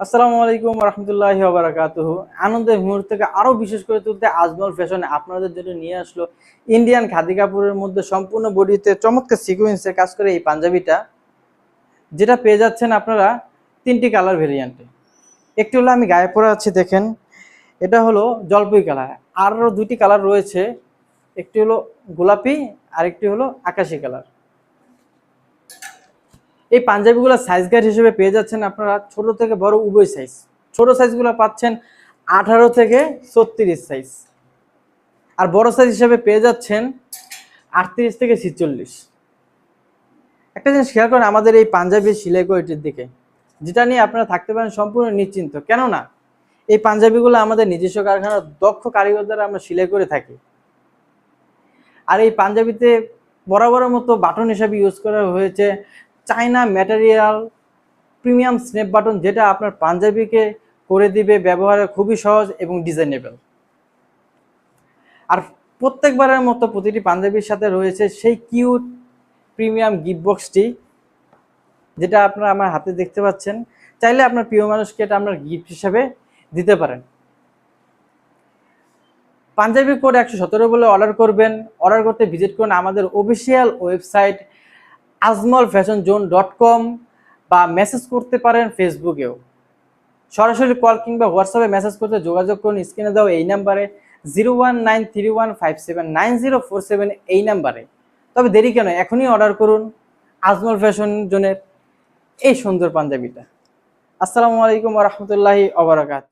আসসালামু আলাইকুম রহমতুল্লাহি ওবরাকাতুহু। আনন্দের মুহূর্তকে আরও বিশেষ করে তুলতে আজমল ফ্যাশনে আপনাদের জন্য নিয়ে আসলো ইন্ডিয়ান খাদি কাপড়ের মধ্যে সম্পূর্ণ বডিতে চমৎকার সিকুয়েন্সে কাজ করে এই পাঞ্জাবিটা, যেটা পেয়ে যাচ্ছেন আপনারা তিনটি কালার ভেরিয়েন্টে একটি হলো আমি গায়ে পরে আছি, দেখেন। এটা হলো জলপাই কালার। আরও দুটি কালার রয়েছে। একটি হলো গোলাপি, আরেকটি হলো আকাশি কালার। এই পাঞ্জাবিগুলো সাইজ গাইড হিসেবে পেয়ে যাচ্ছেন আপনারা ছোট থেকে বড় উভয় সাইজ ছোট সাইজগুলো পাচ্ছেন আঠারো থেকে ছত্রিশ সাইজ আর বড় সাইজ হিসেবে পেয়ে যাচ্ছেন আটত্রিশ থেকে ছিচল্লিশ। একটা জিনিস খেয়াল করেন, আমাদের এই পাঞ্জাবি সেলাই কোয়ালিটির দিকে, যেটা নিয়ে আপনারা থাকতে পারেন সম্পূর্ণ নিশ্চিন্ত। কেননা, এই পাঞ্জাবিগুলো আমাদের নিজস্ব কারখানার দক্ষ কারিগর দ্বারা আমরা সিলাই করে থাকি। আর এই পাঞ্জাবিতে বরাবরের মতো বাটন হিসাবে ইউজ করা হয়েছে China material premium snap button যেটা আপনার পাঞ্জাবিকে করে দিবে, ব্যবহারে খুবই সহজ এবং ডিজাইনেবল আর প্রত্যেকবারের মতো প্রতিটি পাঞ্জাবির সাথে রয়েছে সেই কিউট প্রিমিয়াম গিফট বক্সটি যেটা আপনারা আমার হাতে দেখতে পাচ্ছেন। চাইলে আপনার প্রিয় মানুষকে এটা আপনার গিফট হিসাবে দিতে পারেন। পাঞ্জাবি কোড একশো সতেরো বলে অর্ডার করবেন। অর্ডার করতে ভিজিট করুন আমাদের official website Ajmal fashion zone dot com বা মেসেজ করতে পারেন ফেসবুকেও সরাসরি কল কিংবা হোয়াটসঅ্যাপে মেসেজ করতে যোগাযোগ করুন। স্ক্রিনে দাও এই নাম্বারে zero one nine three one five seven nine zero four seven এই নাম্বারে তবে দেরি কেন, এখনই অর্ডার করুন আজমল ফ্যাশন জোনের এই সুন্দর পাঞ্জাবিটা। আসসালামু আলাইকুম রহমতুল্লাহি অবরাকাত